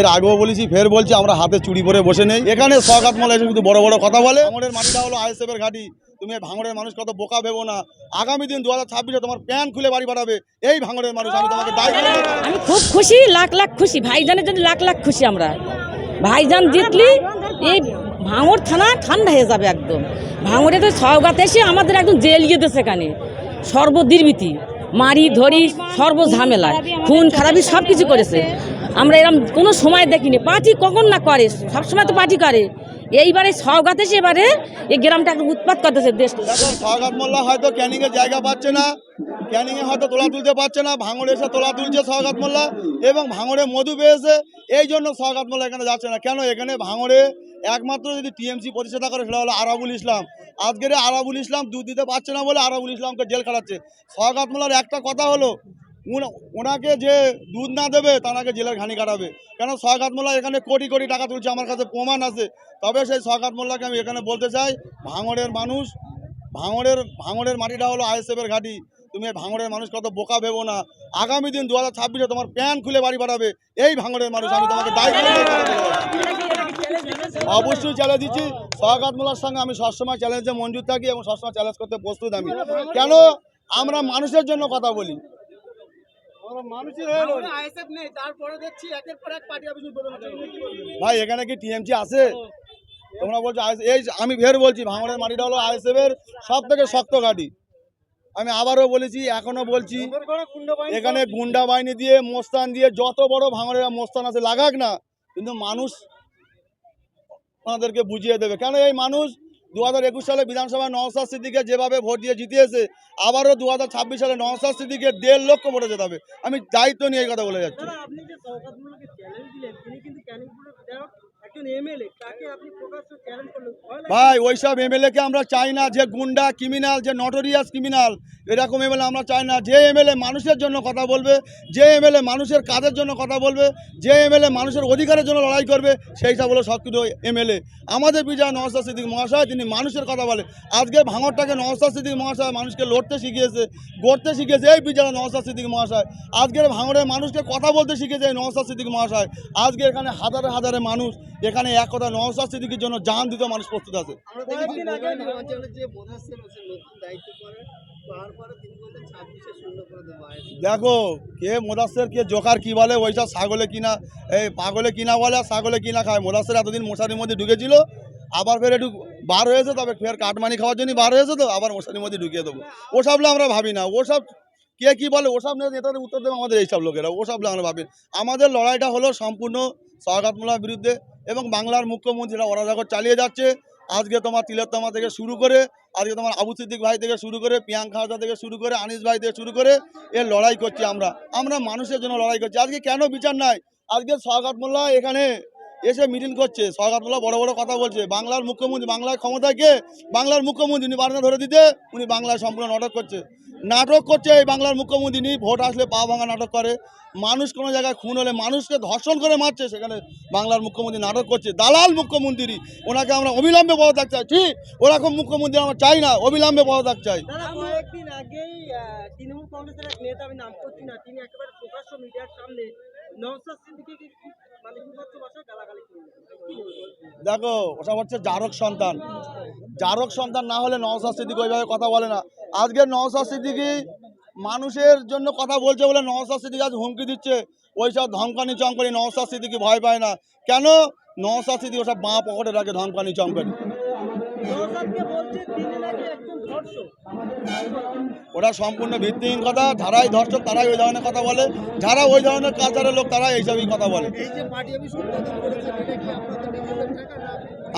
এর আগেও বলেছি, ফের বলছি, আমরা হাতে চুরি করে বসে নেই। এখানে সকাত মলা এসে শুধু বড় বড় কথা বলে। ভাঙড়ের মাটিটা হলো আইএসএফের ঘাঁটি। তুমি ভাঙড়ের মানুষ কত বোকা ভেবো না। আগামী দিন দু হাজার ছাব্বিশে তোমার প্যান খুলে বাড়ি বাড়াবে এই ভাঙড়ের মানুষ, আমি তোমাকে। আমি খুব খুশি, লাখ লাখ খুশি। ভাইজানের জন্য লাখ লাখ খুশি আমরা। ভাইজান জিতলি, এই ভাঙড় থানা ঠান্ডা হয়ে যাবে একদম। ভাঙড়ে তো সওগাত এসে আমাদের একদম জেল গিয়ে দিয়েছে এখানে। সর্বদীর্বিতি, মারি ধরি সর্বঝামেলা খুন খারাপি সব কিছু করেছে। আমরা এরকম কোনো সময় দেখিনি। পার্টি কখন না করে? সবসময় তো পার্টি করে। এইবারে সওগাত এবারে এই গ্রামটা একদম উৎপাত করতেছে দেশ। সওগাত মোল্লা হয়তো ক্যানিং এর জায়গা পাচ্ছে না, ক্যানিং এ হয়তো তোলা তুলতে পারছে না, ভাঙড়ে এসে তোলা তুলছে সওগাত মোল্লা এবং ভাঙড়ে মধু পেয়েছে, এই জন্য সওগাত মোল্লা এখানে যাচ্ছে না। কেন? এখানে ভাঙড়ে একমাত্র যদি টিএমসি প্রতিষ্ঠাতা করে সেটা হলো আরাবুল ইসলাম। আজকের আরাবুল ইসলাম দুধ দিতে পারছে না বলে আরাবুল ইসলামকে জেল খাটাচ্ছে। সওগাত মোল্লার একটা কথা হলো ওনাকে যে দুধ না দেবে তাকে জেলের ঘানি কাটাবে। কেন সওগাত মোল্লা এখানে কোটি কোটি টাকা তুলছে, আমার কাছে প্রমাণ আছে। তবে সেই সওগাত মোল্লাকে আমি এখানে বলতে চাই, ভাঙড়ের মানুষ, ভাঙড়ের ভাঙড়ের মাটিটা হলো আইএসএফের ঘাঁটি। তুমি ভাঙড়ের মানুষ কত বোকা ভেবো না। আগামী দিন দু হাজার ছাব্বিশে তোমার প্যান খুলে বাড়ি বাড়াবে এই ভাঙড়ের মানুষ, আমি তোমাকে দায়িত্ব অবশ্যই চ্যালেঞ্জ দিচ্ছি। সহাগাত মোল্লার সঙ্গে আমি সবসময় চ্যালেঞ্জে মঞ্জুর থাকি এবং সবসময় চ্যালেঞ্জ করতে প্রস্তুত আমি। কেন? আমরা মানুষের জন্য কথা বলি। ভাই এখানে কি টিএমসি আছে? তোমরা বলছো এই আমি ফের বলছি ভাঙড়ের মাটিটা হলো আইএসএফ এর সব থেকে শক্ত ঘাঁটি। আমি আবারও বলেছি এখনও বলছি এখানে গুন্ডা বাহিনী দিয়ে মোস্তান দিয়ে যত বড় ভাঙড়ের মোস্তান আছে লাগাক না কিন্তু মানুষ ওনাদেরকে বুঝিয়ে দেবে। কেন এই মানুষ দু হাজার একুশ সালে বিধানসভায় নওসাদ সিদ্দিকে যেভাবে ভোট দিয়ে জিতিয়েছে আবারও দু হাজার ছাব্বিশ সালে নওসাদ সিদ্দিকে দেড় লক্ষ ভোটে যেতে হবে আমি দায়িত্ব নিয়ে এই কথা বলে যাচ্ছি? ভাই ওইসব এমএলএকে আমরা চাই না যে গুন্ডা ক্রিমিনাল যে নটোরিয়াস ক্রিমিনাল এরকম এমএলএ আমরা চাই না। যে এমএলএ মানুষের জন্য কথা বলবে, যে এমএলএ মানুষের কাজের জন্য কথা বলবে, যে এমএলএ মানুষের অধিকারের জন্য লড়াই করবে, সেই সব হলো কিছু এমএলএ। আমাদের বিজয় নওয়াজ সিদ্দিক মহাশয়, তিনি মানুষের কথা বলে। আজকে ভাঙরটাকে নওয়াজ সিদ্দিক মহাশয় মানুষকে লড়তে শিখিয়েছে, গড়তে শিখিয়েছে এই বিজয় নওয়াজ সিদ্দিক মহাশয়। আজকের ভাঙড়ের মানুষকে কথা বলতে এই নওয়াজ সিদ্দিক মহাশয়। আজকে এখানে হাজারে হাজারে মানুষ, এখানে এক কথা নওয়াজ সিদ্দিকের জন্য জান দিতে মানুষ প্রস্তুত আছে। দেখো, কে মোদাসের কে জোকার, কি বলে ওইসব ছাগলে কিনা, এই পাগলে কিনা বলে, আর ছাগলে কিনা খায়। মোদাসের এতদিন মশারির মধ্যে ঢুকেছিল, আবার ফের একটু বার হয়েছে, তবে ফের কাটমানি খাওয়ার জন্য বার হয়েছে তো, আবার মশারির মধ্যে ঢুকিয়ে দেবো। ওসব নিয়ে আমরা ভাবি না, ওসব কে কি বলে, ওসব নেতাদের উত্তর দেবে আমাদের এইসব লোকেরা, ওসব নিয়ে আমরা ভাবি আমাদের লড়াইটা হলো সম্পূর্ণ সহগাতমূলার বিরুদ্ধে এবং বাংলার মুখ্যমন্ত্রীরা অরাজকর চালিয়ে যাচ্ছে। আজকে তোমার তিলোত্তমা থেকে শুরু করে আজকে তোমার আবু সিদ্দিক ভাই থেকে শুরু করে, প্রিয়াঙ্কা হাজা থেকে শুরু করে, আনিস ভাই থেকে শুরু করে, এ লড়াই করছি আমরা। আমরা মানুষের জন্য লড়াই করছি। আজকে কেন বিচার নাই? আজকে সহগাত মোল্লা এখানে। এসে মিটিং করছে। মোল্লা বড় বড় কথা বলছে। বাংলার মুখ্যমন্ত্রী, বাংলার ক্ষমতায় কে? বাংলার মুখ্যমন্ত্রী উনি বারণা ধরে দিতে, উনি বাংলায় সম্পূর্ণ নাটক করছে। নাটক করছে এই বাংলার মুখ্যমন্ত্রী নিয়ে ভোট আসলে পা ভাঙা নাটক করে। মানুষ কোনো জায়গায় খুন হলে মানুষকে ধর্ষণ করে মারছে, সেখানে বাংলার মুখ্যমন্ত্রী নাটক করছে। দালাল মুখ্যমন্ত্রী, ওনাকে আমরা অবিলম্বে পদত্যাগ চাই। ঠিক ওরকম মুখ্যমন্ত্রী, আমরা চাই না, অবিলম্বে পদত্যাগ চাই। তৃণমূল কংগ্রেসের এক নেতা, আমি নাম করছি না, তিনি একেবারে প্রকাশ্য মিডিয়ার সামনে মানে? দেখো ওটা হচ্ছে জারক সন্তান। জারক সন্তান না হলে নওসাদ সিদ্দিক ওইভাবে কথা বলে না। আজকে নওসাদ সিদ্দিকি মানুষের জন্য কথা বলছে বলে নওসাদ সিদ্দিক আজ হুমকি দিচ্ছে। ওইসব ধমকানি চমকানি নওসাদ সিদ্দিকি ভয় পায় না। কেন? নওসাদ সিদ্দিক ওসব বাঁ পকেটে রাখে ধমকানি চমকানি। ওটা সম্পূর্ণ ভিত্তিহীন কথা যারাই ধর্ষক তারাই ওই ধরনের কথা বলে যারা ওই ধরনের কালচারের লোক তারা এইসবই কথা বলে।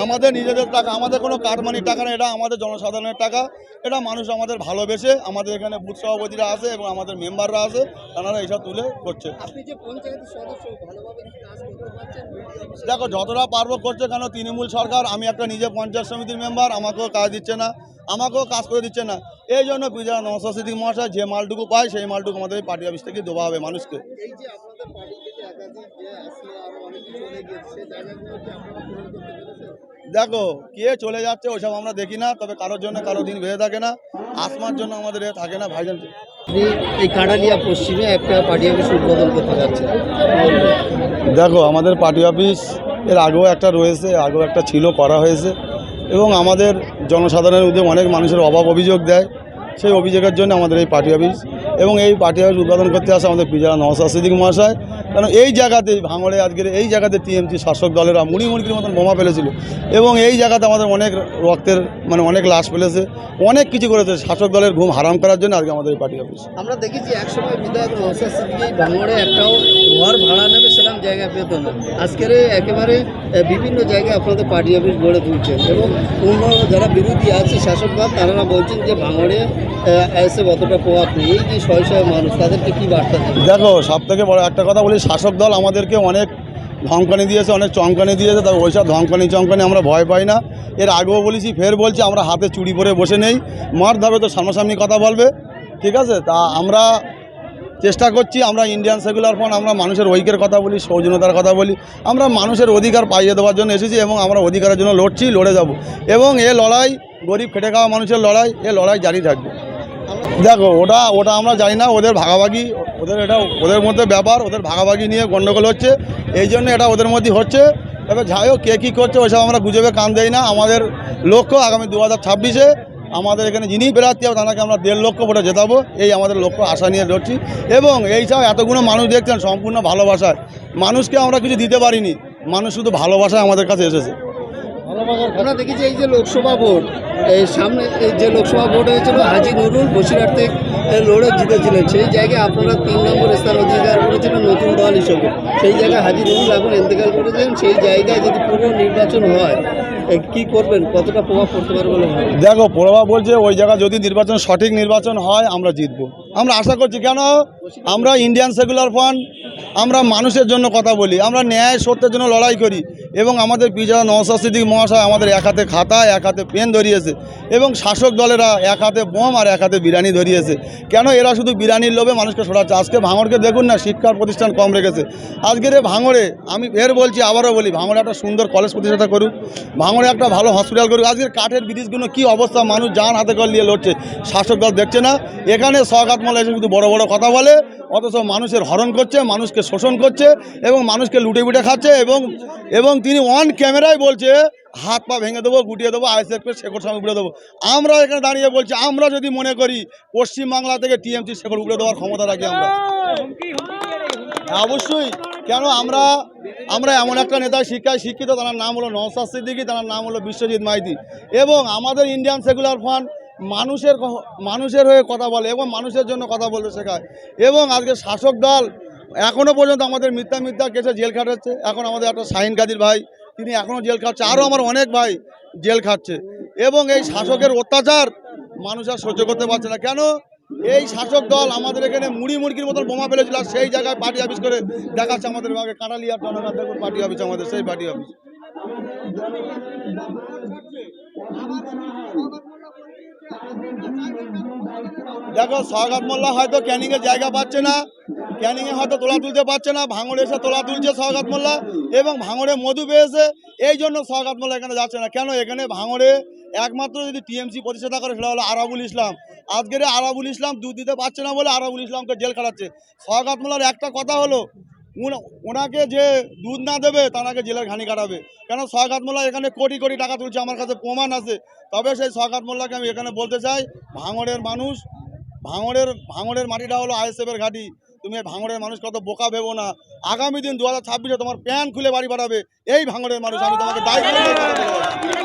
আমাদের নিজেদের টাকা আমাদের কোনো কাটমানির টাকা না এটা আমাদের জনসাধারণের টাকা। এটা মানুষ আমাদের ভালোবেসে আমাদের এখানে বুথ সভাপতিরা আছে এবং আমাদের মেম্বাররা আছে তারা এইসব তুলে করছে। আপনি যে পঞ্চায়েতের সদস্য ভালোভাবে কি কাজ করতে পারছেন? দেখো যতটা পারব করছে কেন? তৃণমূল সরকার আমি একটা নিজে পঞ্চায়েত সমিতির মেম্বার আমাকেও কাজ দিচ্ছে না আমাকেও কাজ করে দিচ্ছে না। এই জন্য বিজয় নশাসিদ্দিক মহাশয় যে মালটুকু পায় সেই মালটুকু আমাদের পার্টি অফিস থেকে দেওয়া হবে মানুষকে। এই যে আপনাদের পার্টিতে যে একাধিক যে আসলে আরও অনেক চলে গিয়েছে সেই জায়গাগুলো কি আপনারা পূরণ করতে পেরেছেন? দেখো কে চলে যাচ্ছে ওইসব আমরা দেখি না তবে কারোর জন্য কারও দিন বেঁধে থাকে না আসমার জন্য আমাদের এ থাকে না ভাইজান এই কাঁড়ালিয়া পশ্চিমে একটা পার্টি অফিস উদ্বোধন করতে যাচ্ছেন। দেখো আমাদের পার্টি অফিস এর আগেও একটা রয়েছে আগেও একটা ছিল করা হয়েছে। এবং আমাদের জনসাধারণের উদ্যোগ অনেক মানুষের অভাব অভিযোগ দেয়। সেই অভিযোগের জন্য আমাদের এই পার্টি অফিস এবং এই পার্টি অফিস উদ্বোধন করতে আসে আমাদের পিজা নওসাদ সিদ্দিক মহাশয়। কারণ এই জায়গাতে ভাঙড়ে আজকের এই জায়গাতে টিএমসি শাসক দলেরা মুড়ি মুড়কির মতন বোমা ফেলেছিল। এবং এই জায়গাতে আমাদের অনেক রক্তের মানে অনেক লাশ ফেলেছে অনেক কিছু করেছে। শাসক দলের ঘুম হারাম করার জন্য আজকে আমাদের এই পার্টি অফিস। আমরা দেখেছি একসময় বিধায়ক নৌসাদ সিদ্দিকি ভাঙড়ে একটাও ঘর ভাড়া নেবে সেরকম জায়গা পেত না। আজকের একেবারে বিভিন্ন জায়গায় আপনাদের পার্টি অফিস গড়ে তুলছেন এবং অন্য যারা বিরোধী আছে শাসক দল তারা বলছেন যে ভাঙড়ে এসে অতটা প্রভাব নেই। এই যে শয়ে শয়ে মানুষ তাদেরকে কী বার্তা দেখো সব থেকে বড় একটা কথা বলি শাসক দল আমাদেরকে অনেক ধমকানি দিয়েছে, অনেক চমকানি দিয়েছে, তবে ওইসব ধমকানি চমকানি আমরা ভয় পাই না। এর আগেও বলেছি, ফের বলছি, আমরা হাতে চুড়ি পরে বসে নেই। মার ধাবে তো সামনাসামনি কথা বলবে, ঠিক আছে? তা আমরা চেষ্টা করছি, আমরা ইন্ডিয়ান সেকুলার ফ্রন্ট আমরা মানুষের ঐক্যের কথা বলি, সৌজন্যতার কথা বলি, আমরা মানুষের অধিকার পাইয়ে দেওয়ার জন্য এসেছি এবং আমরা অধিকারের জন্য লড়ছি, লড়ে যাব। এবং এ লড়াই গরিব খেটে খাওয়া মানুষের লড়াই, এ লড়াই জারি থাকবে। দেখো, ওটা ওটা আমরা জানি না, ওদের ভাগাভাগি, ওদের এটা, ওদের মধ্যে ব্যাপার, ওদের ভাগাভাগি নিয়ে গণ্ডগোল হচ্ছে, এই জন্য এটা ওদের মধ্যে হচ্ছে। তবে যাই হোক, কে কী করছে ওইসব আমরা গুজবে কান দেই না। আমাদের লক্ষ্য আগামী দু হাজার ছাব্বিশে আমাদের এখানে যিনি বেরাতে হবে তাকে আমরা দেড় লক্ষ ভোটে জেতাবো, এই আমাদের লক্ষ্য, আশা নিয়ে লড়ছি। এবং এইসব এতগুলো মানুষ দেখছেন, সম্পূর্ণ ভালোবাসায়। মানুষকে আমরা কিছু দিতে পারিনি, মানুষ শুধু ভালোবাসায় আমাদের কাছে এসেছে। আমরা দেখেছি এই যে লোকসভা ভোট। এই সামনে যে লোকসভা ভোট হয়েছিল, হাজি নুরুল বসিরহাট লড়ে জিতেছিলেন। সেই জায়গায় আপনারা তিন নম্বর স্থান অধিকার করেছিলেন নতুন দল হিসেবে। সেই জায়গায় হাজি নুরুল এখন ইন্তেকাল করেছেন সেই জায়গায় যদি পুরো নির্বাচন হয় কি করবেন? কতটা প্রভাব পড়তে পারে বলে দেখো, প্রভাব বলছে ওই জায়গায় যদি নির্বাচন সঠিক নির্বাচন হয়, আমরা জিতবো। আমরা আশা করছি, কেন? আমরা ইন্ডিয়ান সেকুলার ফান্ড আমরা মানুষের জন্য কথা বলি, আমরা ন্যায় সত্যের জন্য লড়াই করি এবং আমাদের পিজা নওসাদ সিদ্দিক মহাশয় আমাদের এক হাতে খাতা, এক হাতে পেন ধরিয়েছে এবং শাসক দলেরা এক হাতে বোম আর এক হাতে বিরিয়ানি ধরিয়েছে। কেন এরা শুধু বিরিয়ানির লোভে মানুষকে সরাচ্ছে? আজকে ভাঙড়কে দেখুন না, শিক্ষার প্রতিষ্ঠান কম রেখেছে। আজকের এ ভাঙড়ে, আমি ফের বলছি, আবারও বলি, ভাঙড়ে একটা সুন্দর কলেজ প্রতিষ্ঠা করুক, ভাঙড়ে একটা ভালো হসপিটাল করুক, আজকের কাঠের ব্রিজগুলো কী অবস্থা? মানুষ যান হাতে কল নিয়ে লড়ছে, শাসক দল দেখছে না। এখানে সগাতমলা এসে শুধু বড় বড় কথা বলে, অথচ মানুষের হরণ করছে, মানুষকে শোষণ করছে এবং মানুষকে লুটে বুটে খাচ্ছে এবং এবং তিনি অন ক্যামেরায় বলছে, হাত পা ভেঙে দেবো, গুটিয়ে দেবো আইসিএফকে শেখর স্বামী উপড়ে দেবো। আমরা এখানে দাঁড়িয়ে বলছি, আমরা যদি মনে করি পশ্চিমবাংলা থেকে টিএমসি শেখর উপড়ে দেওয়ার ক্ষমতা রাখি আমরা। অবশ্যই। কেন আমরা আমরা এমন একটা নেতা, শিক্ষায় শিক্ষিত, তার নাম হলো নওসাদ সিদ্দিকী, তার নাম হলো বিশ্বজিৎ মাইতি। এবং আমাদের ইন্ডিয়ান সেকুলার ফান্ড মানুষের মানুষের হয়ে কথা বলে এবং মানুষের জন্য কথা বলতে শেখায়। এবং আজকে শাসক দল এখনও পর্যন্ত আমাদের মিথ্যা মিথ্যা কেসে জেল খাটাচ্ছে। এখন আমাদের একটা শাহিন কাদির ভাই, তিনি এখনও জেল খাচ্ছে। আরও আমার অনেক ভাই জেল খাচ্ছে। এবং এই শাসকের অত্যাচার মানুষ আর সহ্য করতে পারছে না। কেন? এই শাসক দল আমাদের এখানে মুড়ি মুরগির মতন বোমা ফেলেছিল সেই জায়গায় পার্টি অফিস করে দেখাচ্ছে আমাদের ভাগে কাঁটালিয়ার জনগণ দেখুন পার্টি অফিস, আমাদের সেই পার্টি অফিস। দেখো সওগাত মোল্লা হয়তো ক্যানিংয়ে জায়গা পাচ্ছে না। ক্যানিংয়ে হয়তো তোলা তুলতে পারছে না। ভাঙড়ে এসে তোলা তুলছে সওগাত মোল্লা। এবং ভাঙড়ে মধু পেয়েছে। এই জন্য সওগাত মোল্লা এখানে যাচ্ছে না। কেন? এখানে ভাঙড়ে একমাত্র যদি টিএমসি প্রতিষ্ঠাতা করে, সেটা হলো আরাবুল ইসলাম। আজকের আরাবুল ইসলাম দুধ দিতে পারছে না বলে আরাবুল ইসলামকে জেল খাটাচ্ছে। সওগাত মোল্লার একটা কথা হলো ওনাকে যে দুধ না দেবে তাকে জেলের ঘানি কাটাবে। কেন সয়গাত মোল্লা এখানে কোটি কোটি টাকা তুলছে, আমার কাছে প্রমাণ আছে। তবে সেই সয়গাত মোল্লাকে আমি এখানে বলতে চাই, ভাঙড়ের মানুষ, ভাঙড়ের ভাঙড়ের মাটিটা হলো আইএসএফের ঘাঁটি। তুমি ভাঙড়ের মানুষ কত বোকা ভেবো না। আগামী দিন দু হাজার তোমার প্যান খুলে বাড়ি বাড়াবে এই ভাঙড়ের মানুষ, আমি তোমাকে দায়িত্ব